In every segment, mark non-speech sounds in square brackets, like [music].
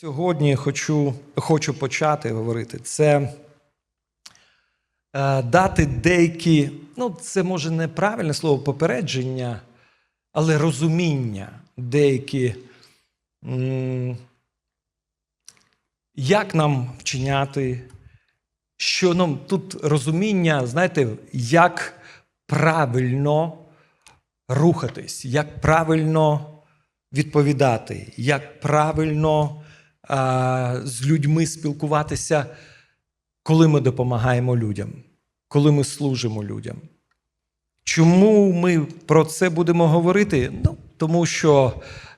Сьогодні хочу, хочу почати говорити. Це е, дати деякі, ну, це може неправильне слово попередження, але розуміння деякі, м, як нам вчиняти, що нам тут розуміння, знаєте, як правильно рухатись, як правильно відповідати, як правильно з людьми спілкуватися, коли ми допомагаємо людям, коли ми служимо людям. Чому ми про це будемо говорити? Ну, тому що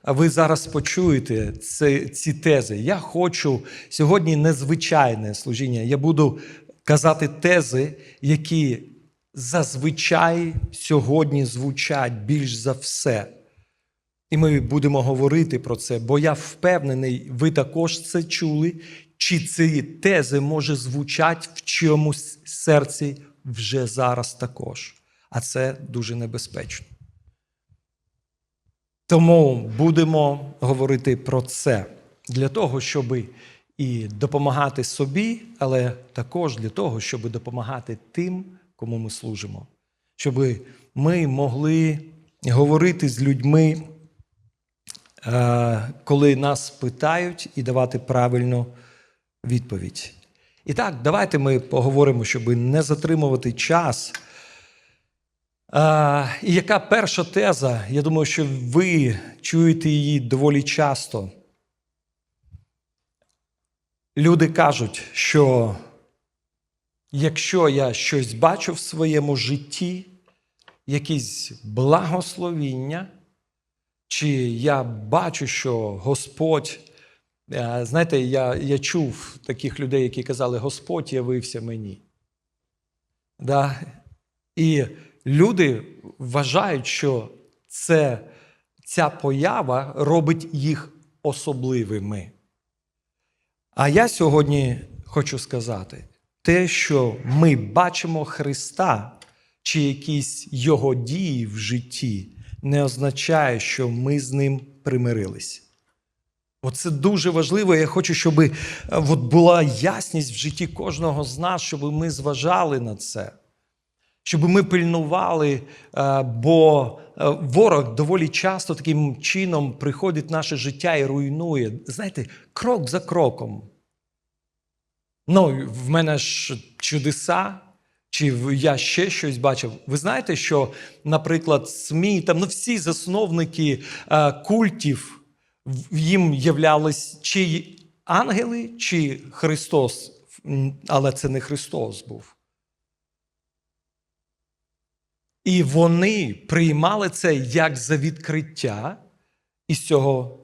ви зараз почуєте це, ці тези. Я хочу сьогодні незвичайне служіння. Я буду казати тези, які зазвичай сьогодні звучать більш за все. І ми будемо говорити про це, бо я впевнений, ви також це чули, чи ці тези може звучать в чомусь серці вже зараз також. А це дуже небезпечно. Тому будемо говорити про це для того, щоб і допомагати собі, але також для того, щоб допомагати тим, кому ми служимо. Щоб ми могли говорити з людьми, коли нас питають, і давати правильну відповідь. І так, давайте ми поговоримо, щоб не затримувати час. А, і яка перша теза? Я думаю, що ви чуєте її доволі часто. Люди кажуть, що якщо я щось бачу в своєму житті, якісь благословіння, чи я бачу, що Господь, е, знаєте, я, я чув таких людей, які казали, Господь явився мені. Да? І люди вважають, що це, ця поява робить їх особливими. А я сьогодні хочу сказати те, що ми бачимо Христа чи якісь Його дії в житті, не означає, що ми з ним примирились. Оце дуже важливо. Я хочу, щоб е, от була ясність в житті кожного з нас, щоб ми зважали на це щоб ми пильнували, е, бо е, ворог доволі часто таким чином приходить в наше життя і руйнує. Знаєте, крок за кроком. Ну, в мене ж чудеса, чи я ще щось бачив. Ви знаєте, що, наприклад, СМІ, там ну, всі засновники е, культів їм являлись чи ангели, чи Христос, але це не Христос був. І вони приймали це як за відкриття, і з цього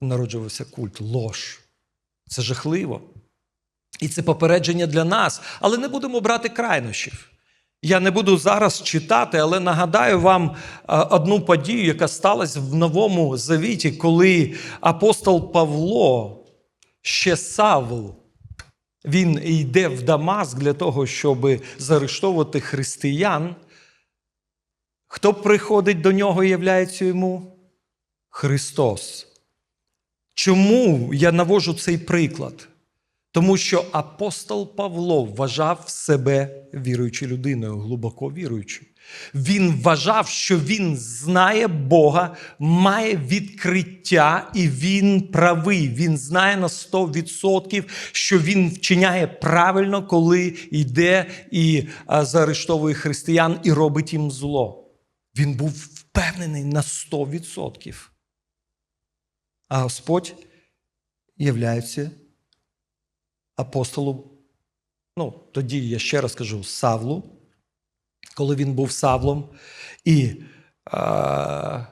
народжувався культ, лож. Це жахливо. І це попередження для нас. Але не будемо брати крайнощів. Я не буду зараз читати, але нагадаю вам одну подію, яка сталася в Новому Завіті, коли апостол Павло, ще Савл, він йде в Дамаск для того, щоб заарештовувати християн. Хто приходить до нього і являється йому? Христос. Чому я навожу цей приклад? Тому що апостол Павло вважав себе віруючою людиною, глибоко віруючою. Він вважав, що він знає Бога, має відкриття, і він правий. Він знає на 100%, що він вчиняє правильно, коли йде і заарештовує християн і робить їм зло. Він був впевнений на 100%. А Господь являється апостолом, ну, тоді я ще раз кажу, Савлу, коли він був Савлом. І е,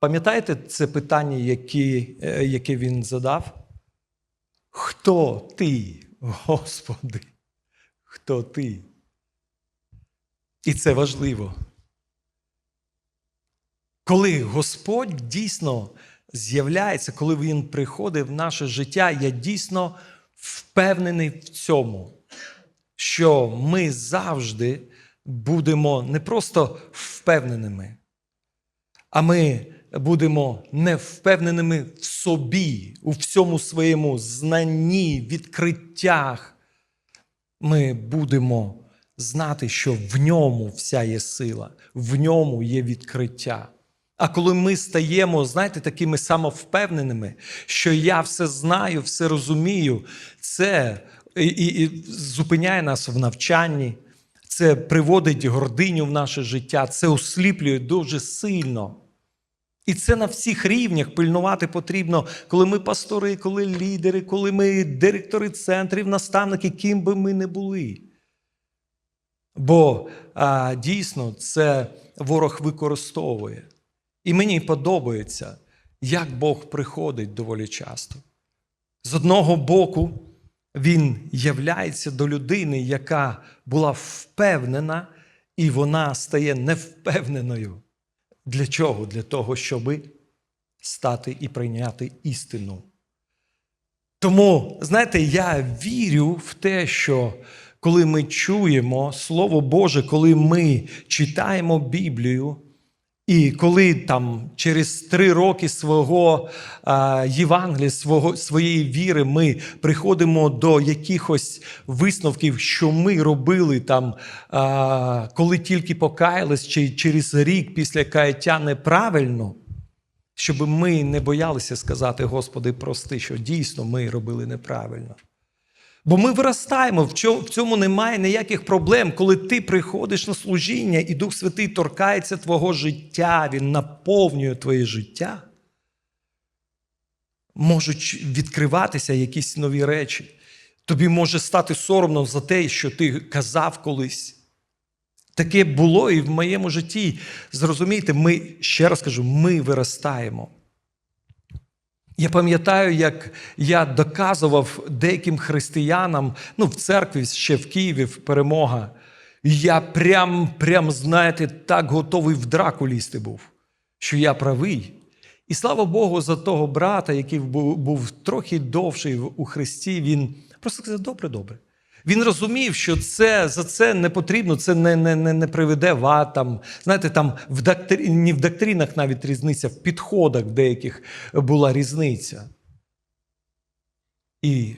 пам'ятаєте це питання, яке, е, яке він задав? Хто ти, Господи? Хто ти? І це важливо. Коли Господь дійсно з'являється, коли Він приходить в наше життя, я дійсно впевнений в цьому, що ми завжди будемо не просто впевненими, а ми будемо не впевненими в собі, у всьому своєму знанні, відкриттях, ми будемо знати, що в ньому вся є сила, в ньому є відкриття. А коли ми стаємо, знаєте, такими самовпевненими, що я все знаю, все розумію, це і, і, зупиняє нас в навчанні, це приводить гординю в наше життя, це осліплює дуже сильно. І це на всіх рівнях пильнувати потрібно, коли ми пастори, коли лідери, коли ми директори центрів, наставники, ким би ми не були. Бо а, дійсно це ворог використовує. І мені подобається, як Бог приходить доволі часто. З одного боку, Він являється до людини, яка була впевнена, і вона стає невпевненою. Для чого? Для того, щоб стати і прийняти істину. Тому, знаєте, я вірю в те, що коли ми чуємо Слово Боже, коли ми читаємо Біблію, і коли там через три роки свого Євангелія, свого, своєї віри, ми приходимо до якихось висновків, що ми робили там, а, коли тільки покаялись, чи через рік після каяття неправильно, щоб ми не боялися сказати, Господи, прости, що дійсно ми робили неправильно. Бо ми виростаємо, в цьому немає ніяких проблем. Коли ти приходиш на служіння і Дух Святий торкається твого життя, Він наповнює твоє життя, можуть відкриватися якісь нові речі. Тобі може стати соромно за те, що ти казав колись. Таке було і в моєму житті. Зрозумійте, ми, ще раз кажу, ми виростаємо. Я пам'ятаю, як я доказував деяким християнам, ну, в церкві ще в Києві, перемога. Я прям, прям, знаєте, так готовий в драку лізти був, що я правий. І слава Богу, за того брата, який був трохи довший у Христі, він просто сказав: добре, добре. Він розумів, що це за це не потрібно, це не, не, не, не приведе в ад, там, знаєте, там в доктри... не в доктринах навіть різниця, в підходах деяких була різниця. І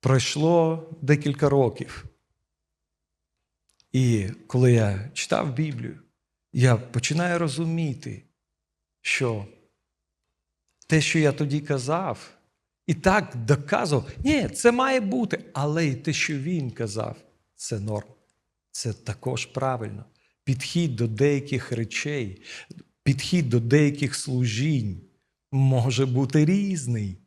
пройшло декілька років. І коли я читав Біблію, я починаю розуміти, що те, що я тоді казав, і так доказував, ні, це має бути, але й те, що він казав, це норм. Це також правильно. Підхід до деяких речей, підхід до деяких служінь може бути різний.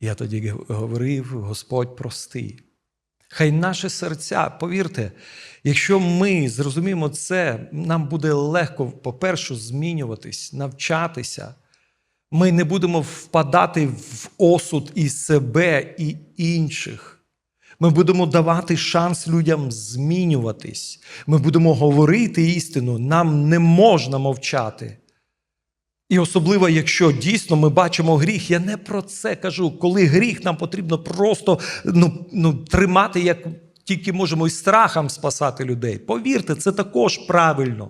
Я тоді говорив, Господь прости. Хай наше серця, повірте, якщо ми зрозуміємо це, нам буде легко, по-перше, змінюватись, навчатися. Ми не будемо впадати в осуд і себе, і інших. Ми будемо давати шанс людям змінюватись. Ми будемо говорити істину. Нам не можна мовчати. І особливо, якщо дійсно ми бачимо гріх, я не про це кажу. Коли гріх, нам потрібно просто ну, ну, тримати, як тільки можемо, і страхом спасати людей. Повірте, це також правильно.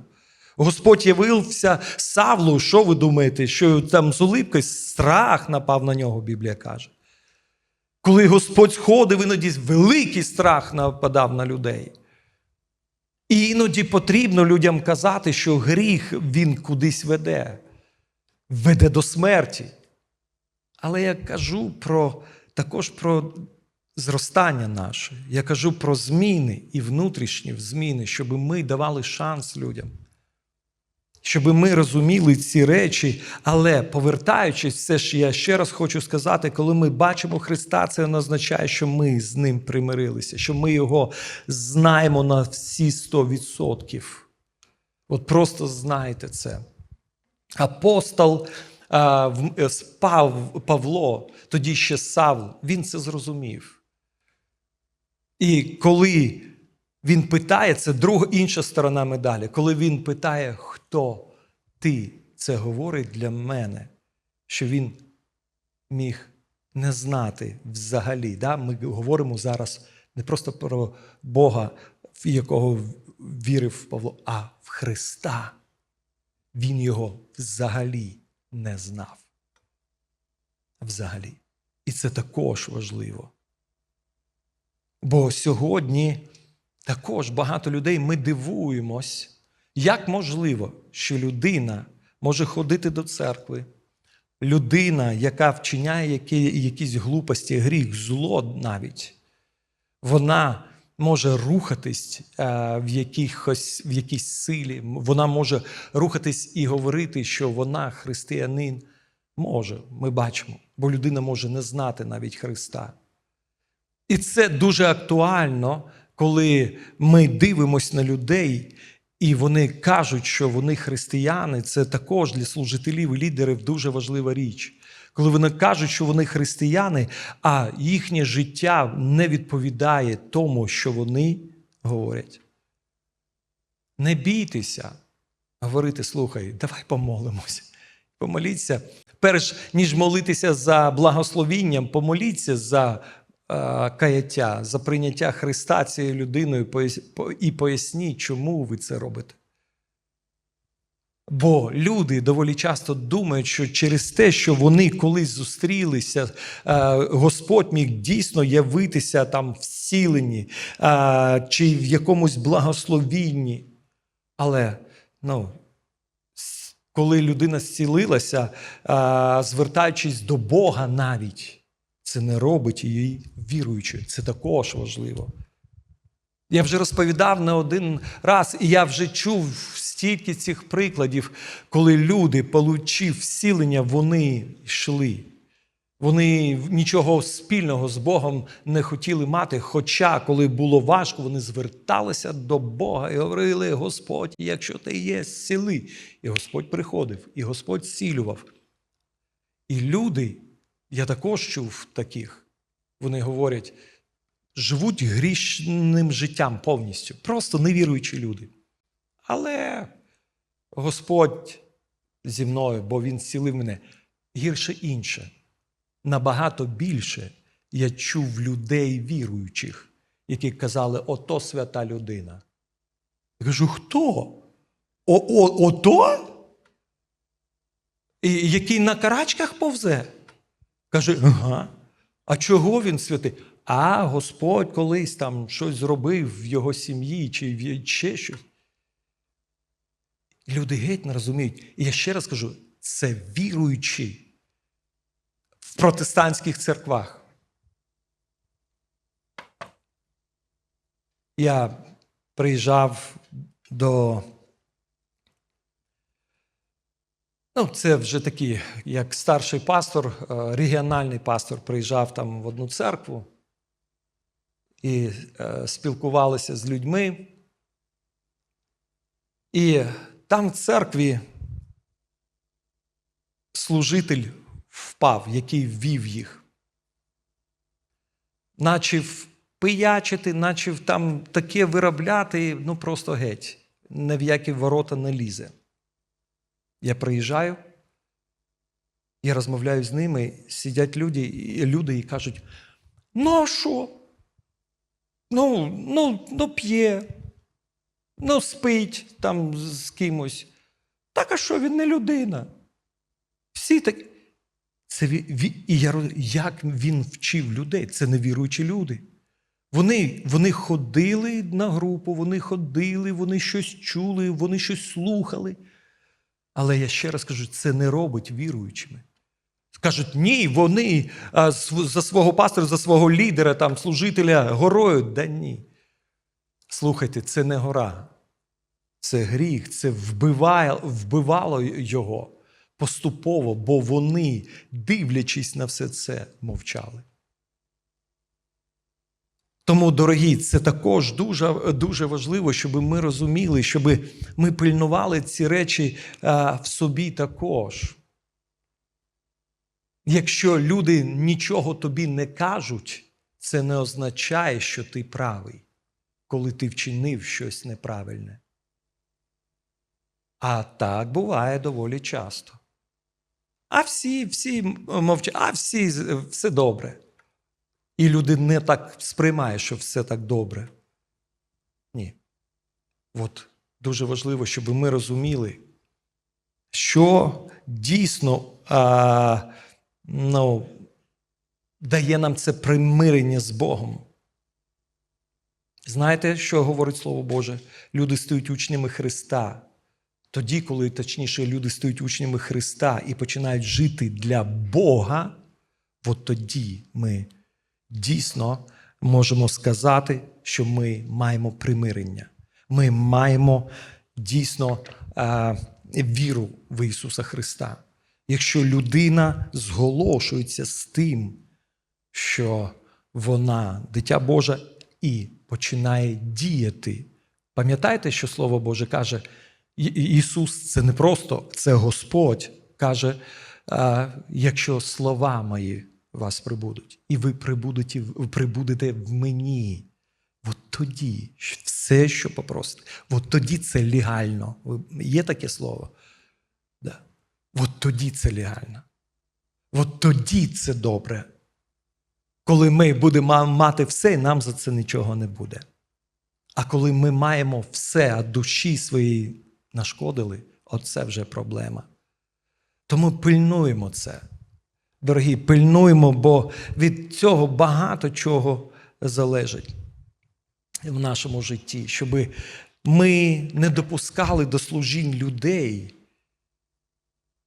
Господь явився Савлу. Що ви думаєте? Що там з улипкою страх напав на нього, Біблія каже. Коли Господь сходив, іноді великий страх нападав на людей. І іноді потрібно людям казати, що гріх він кудись веде, веде до смерті. Але я кажу про, також про зростання наше. Я кажу про зміни і внутрішні зміни, щоб ми давали шанс людям. Щоб ми розуміли ці речі, але повертаючись, все ж я ще раз хочу сказати, коли ми бачимо Христа, це не означає, що ми з ним примирилися, що ми його знаємо на всі 100%. От просто знайте це. Апостол е, Пав, Павло, тоді ще Савл, він це зрозумів. І коли він питає, це друга інша сторона медалі. Коли він питає, хто ти, це говорить для мене, що він міг не знати взагалі. Да? Ми говоримо зараз не просто про Бога, в якого вірив Павло, а в Христа. він його взагалі не знав. Взагалі. І це також важливо. Бо сьогодні також багато людей ми дивуємось, як можливо, що людина може ходити до церкви, людина, яка вчиняє які, якісь глупості, гріх, зло навіть, вона може рухатись е, в, якихось, в якійсь силі, вона може рухатись і говорити, що вона християнин. Може, ми бачимо, бо людина може не знати навіть Христа. І це дуже актуально, коли ми дивимося на людей, і вони кажуть, що вони християни. Це також для служителів і лідерів дуже важлива річ. Коли вони кажуть, що вони християни, а їхнє життя не відповідає тому, що вони говорять. Не бійтеся говорити, слухай, давай помолимося. Помоліться. Перш ніж молитися за благословінням, помоліться за каяття, за прийняття Христа цією людиною і поясніть, чому ви це робите. Бо люди доволі часто думають, що через те, що вони колись зустрілися, е, Господь міг дійсно явитися там в сіленні е, чи в якомусь благословінні. Але ну, коли людина зцілилася, е, звертаючись до Бога навіть, це не робить її віруючою. Це також важливо. Я вже розповідав не один раз, і я вже чув стільки цих прикладів, коли люди, получив зцілення, вони йшли. Вони нічого спільного з Богом не хотіли мати. Хоча, коли було важко, вони зверталися до Бога і говорили: Господь, якщо ти є, зціли. І Господь приходив, і Господь зцілював. І люди, я також чув таких, вони говорять, живуть грішним життям повністю, просто невіруючі люди. Але Господь зі мною, бо Він зцілив мене гірше інше. Набагато більше я чув людей віруючих, які казали, ото свята людина. Я кажу, хто? О, о, ото? Який на карачках повзе? Каже, ага. А чого він святий? А Господь колись там щось зробив в його сім'ї чи ще щось. Люди геть не розуміють. І я ще раз кажу: це віруючі в протестантських церквах. Я приїжджав до. Ну, це вже такий, як старший пастор, е, регіональний пастор приїжджав там в одну церкву і е, спілкувалися з людьми. І там в церкві служитель впав, який ввів їх. Начав пиячити, начав там таке виробляти, ну просто геть. Ні в які ворота не лізе. Я приїжджаю, я розмовляю з ними, сидять люди, і люди і кажуть: ну а що? Ну, ну, ну п'є, ну спить там з кимось. Так а що він не людина? Всі так. Це і я як він вчив людей? Це невіруючі люди. Вони, вони ходили на групу, вони ходили, вони щось чули, вони щось слухали. Але я ще раз кажу, це не робить віруючими. Скажуть, ні, вони за свого пастора, за свого лідера, там, служителя горою. Да ні. Слухайте, це не гора. Це гріх, це вбиває, вбивало його поступово, бо вони, дивлячись на все це, мовчали. Тому, дорогі, це також дуже, дуже важливо, щоб ми розуміли, щоб ми пильнували ці речі а, в собі також. Якщо люди нічого тобі не кажуть, це не означає, що ти правий, коли ти вчинив щось неправильне. А так буває доволі часто. А всі, всі мовчать, а всі все добре. І люди не так сприймають, що все так добре. Ні. От дуже важливо, щоб ми розуміли, що дійсно а, ну, дає нам це примирення з Богом. Знаєте, що говорить Слово Боже? Люди стають учнями Христа. Тоді, коли точніше люди стають учнями Христа і починають жити для Бога, от тоді ми дійсно можемо сказати, що ми маємо примирення. Ми маємо дійсно е, віру в Ісуса Христа. Якщо людина зголошується з тим, що вона дитя Боже і починає діяти. Пам'ятаєте, що Слово Боже каже, Ісус це не просто, це Господь каже, якщо слова мої вас прибудуть, і ви прибудете, прибудете в мені. От тоді все, що попросите, от тоді це легально. Є таке слово? Да. От тоді це легально. От тоді це добре. Коли ми будемо мати все, нам за це нічого не буде. А коли ми маємо все, а душі своїй нашкодили, оце вже проблема. Тому пильнуємо це. Дорогі, пильнуємо, бо від цього багато чого залежить в нашому житті, щоб ми не допускали до служінь людей.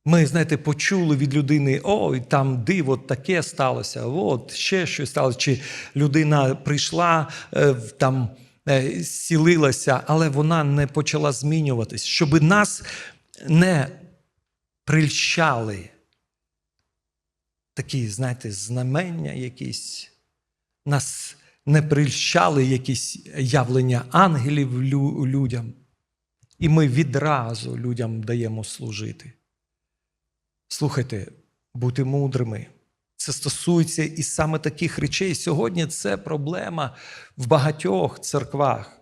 Ми, знаєте, почули від людини, ой, там диво таке сталося, от ще щось сталося. Чи людина прийшла, е, там е, сілилася, але вона не почала змінюватись, щоб нас не прильщали такі, знаєте, знамення якісь, нас не прильщали якісь явлення ангелів лю- людям. І ми відразу людям даємо служити. Слухайте, бути мудрими. Це стосується і саме таких речей. Сьогодні це проблема в багатьох церквах.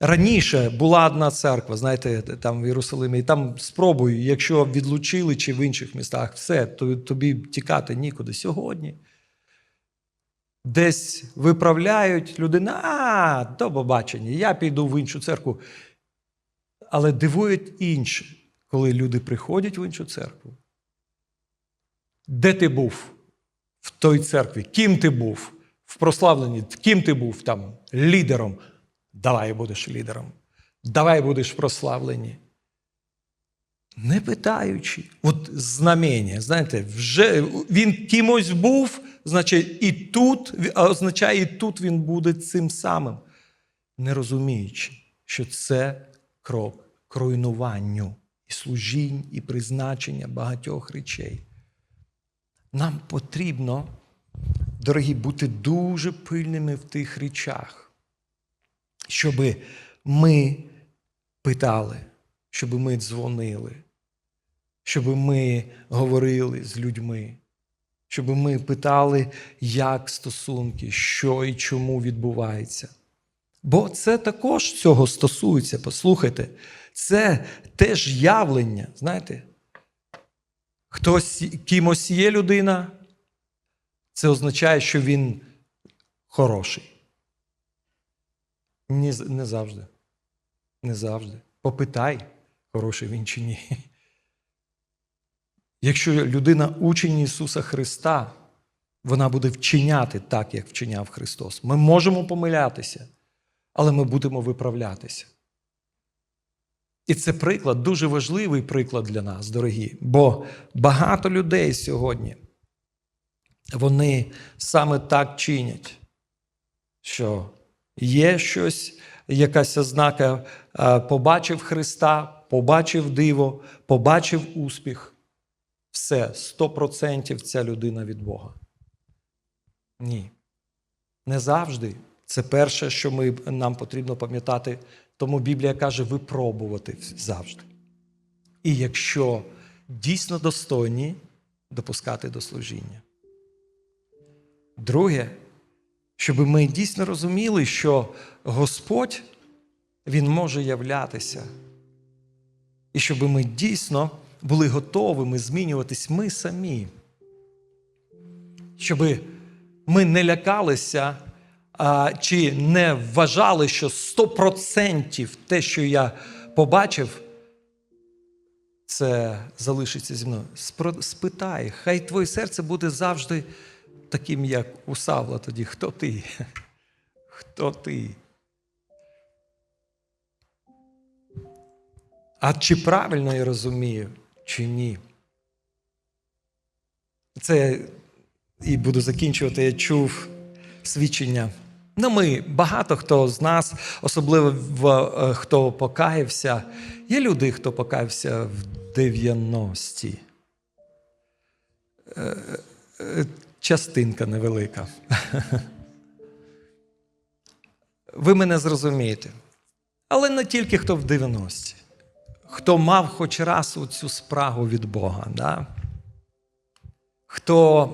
Раніше була одна церква, знаєте, там в Єрусалимі, і там спробуй, якщо відлучили чи в інших містах, все, то тобі тікати нікуди. Сьогодні десь виправляють людина, а, до побачення, я піду в іншу церкву. Але дивують інше, коли люди приходять в іншу церкву. Де ти був в той церкві? Ким ти був в прославленні? Ким ти був там лідером? Давай будеш лідером. Давай будеш в прославленні. Не питаючи, от знамення, знаєте, вже він кимось був, значить, і тут, означає, і тут він буде цим самим, не розуміючи, що це крок к руйнуванню і служінь, і призначення багатьох речей. Нам потрібно, дорогі, бути дуже пильними в тих речах, щоб ми питали, щоб ми дзвонили, щоб ми говорили з людьми, щоб ми питали, як стосунки, що і чому відбувається. Бо це також цього стосується. Послухайте, це теж явлення, знаєте. Хтось кимось є людина, це означає, що він хороший. Ні, не завжди. Не завжди. Попитай, хороший він чи ні. Якщо людина учень Ісуса Христа, вона буде вчиняти так, як вчиняв Христос. Ми можемо помилятися, але ми будемо виправлятися. І це приклад, дуже важливий приклад для нас, дорогі. Бо багато людей сьогодні, вони саме так чинять, що є щось, якась ознака, е, побачив Христа, побачив диво, побачив успіх. Все, 100% ця людина від Бога. Ні. Не завжди. Це перше, що ми, нам потрібно пам'ятати. Тому Біблія каже випробувати завжди. І якщо дійсно достойні, допускати до служіння. Друге, щоб ми дійсно розуміли, що Господь Він може являтися. І щоб ми дійсно були готовими змінюватись ми самі. Щоб ми не лякалися а, чи не вважали, що 100% те, що я побачив, це залишиться зі мною. Спитай, хай твоє серце буде завжди таким, як у Савла тоді. Хто ти? Хто ти? А чи правильно я розумію, чи ні? Це і буду закінчувати. Я чув свідчення. Ну, ми багато хто з нас, особливо в, е, хто покаявся, є люди, хто покаявся в 90-ті. Частинка невелика. Ви мене зрозумієте. Але не тільки хто в 90-ті, хто мав хоч раз оцю спрагу від Бога. Да? хто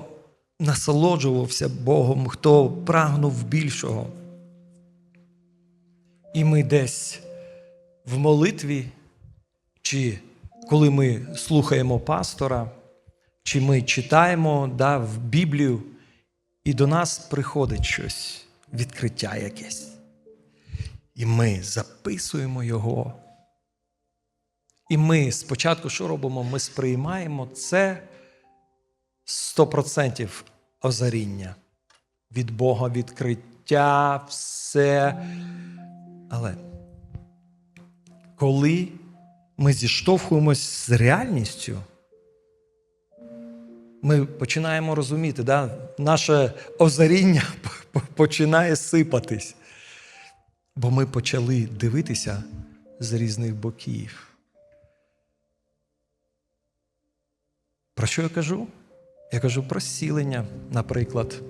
насолоджувався Богом, хто прагнув більшого. І ми десь в молитві, чи коли ми слухаємо пастора, чи ми читаємо да, в Біблію, і до нас приходить щось, відкриття якесь. І ми записуємо його. І ми спочатку що робимо? Ми сприймаємо це 100% озаріння. Від Бога відкриття, все. Але коли ми зіштовхуємось з реальністю, ми починаємо розуміти, да? наше озаріння [laughs] починає сипатись. Бо ми почали дивитися з різних боків. Про що я кажу? Я кажу про зцілення, наприклад.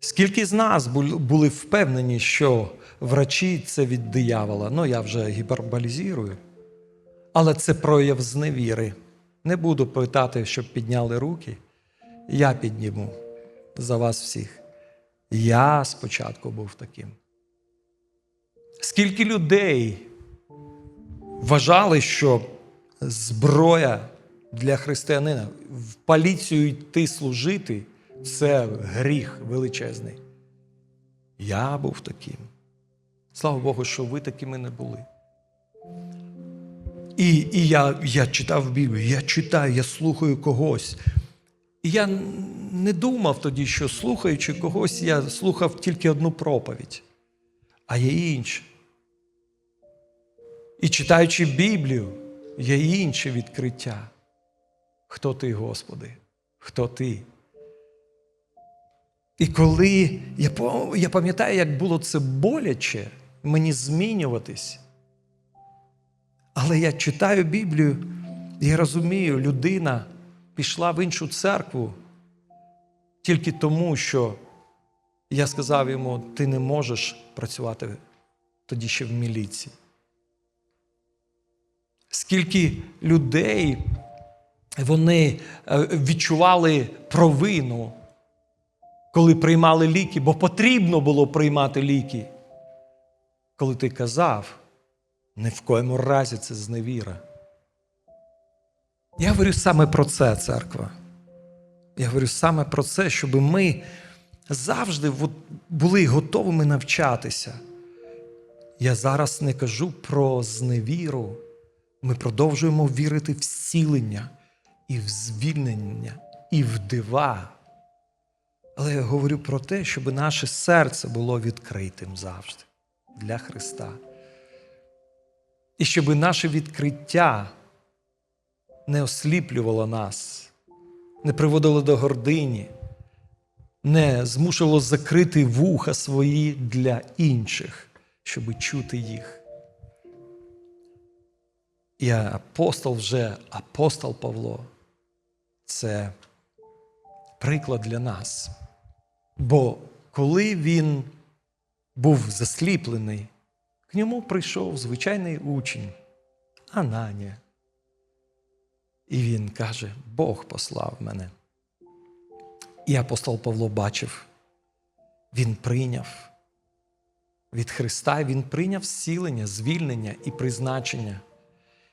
Скільки з нас були впевнені, що врачі це від диявола? Ну, я вже гіперболізірую. Але це прояв зневіри. Не буду питати, щоб підняли руки. Я підніму за вас всіх. Я спочатку був таким. Скільки людей вважали, що зброя для християнина в поліцію йти служити це гріх величезний. Я був таким. Слава Богу, що ви такими не були. І, і я, я читав Біблію, я читаю, я слухаю когось. І я не думав тоді, що слухаючи когось, я слухав тільки одну проповідь, а є інше. І читаючи Біблію, є інше відкриття. Хто ти, Господи? Хто ти? І коли я пам'ятаю, як було це боляче мені змінюватись. Але я читаю Біблію, і розумію, людина пішла в іншу церкву тільки тому, що я сказав йому, ти не можеш працювати тоді ще в міліції. Скільки людей вони е, відчували провину, коли приймали ліки, бо потрібно було приймати ліки. Коли ти казав, ні в коєму разі це зневіра. Я говорю саме про це, церква. Я говорю саме про це, щоб ми завжди були готовими навчатися. Я зараз не кажу про зневіру. Ми продовжуємо вірити в зцілення і в звільнення, і в дива. Але я говорю про те, щоб наше серце було відкритим завжди для Христа. І щоб наше відкриття не осліплювало нас, не приводило до гордині, не змушувало закрити вуха свої для інших, щоб чути їх. І апостол вже, апостол Павло, це приклад для нас. Бо коли він був засліплений, к ньому прийшов звичайний учень Ананія. І він каже: Бог послав мене. І апостол Павло бачив, він прийняв від Христа, він прийняв зцілення, звільнення і призначення.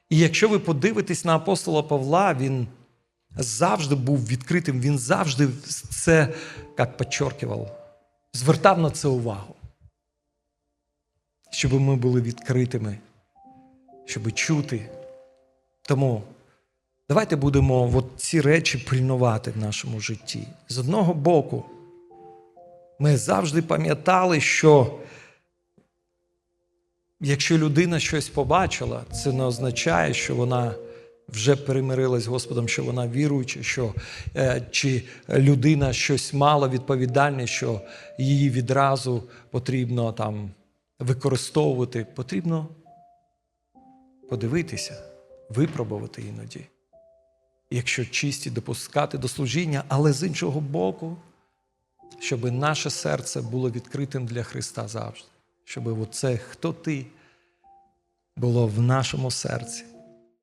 І якщо ви подивитесь на апостола Павла, він завжди був відкритим, він завжди це, як підчоркував, звертав на це увагу. Щоб ми були відкритими, щоб чути, Тому давайте будемо от ці речі пильнувати в нашому житті. З одного боку, ми завжди пам'ятали, що якщо людина щось побачила, це не означає, що вона вже перемирилась з Господом, що вона віруюча, що е, чи людина щось мала відповідальне, що її відразу потрібно там використовувати. Потрібно подивитися, випробувати іноді. Якщо чисті, допускати до служіння, але з іншого боку, щоб наше серце було відкритим для Христа завжди. Щоб оце, хто ти, було в нашому серці.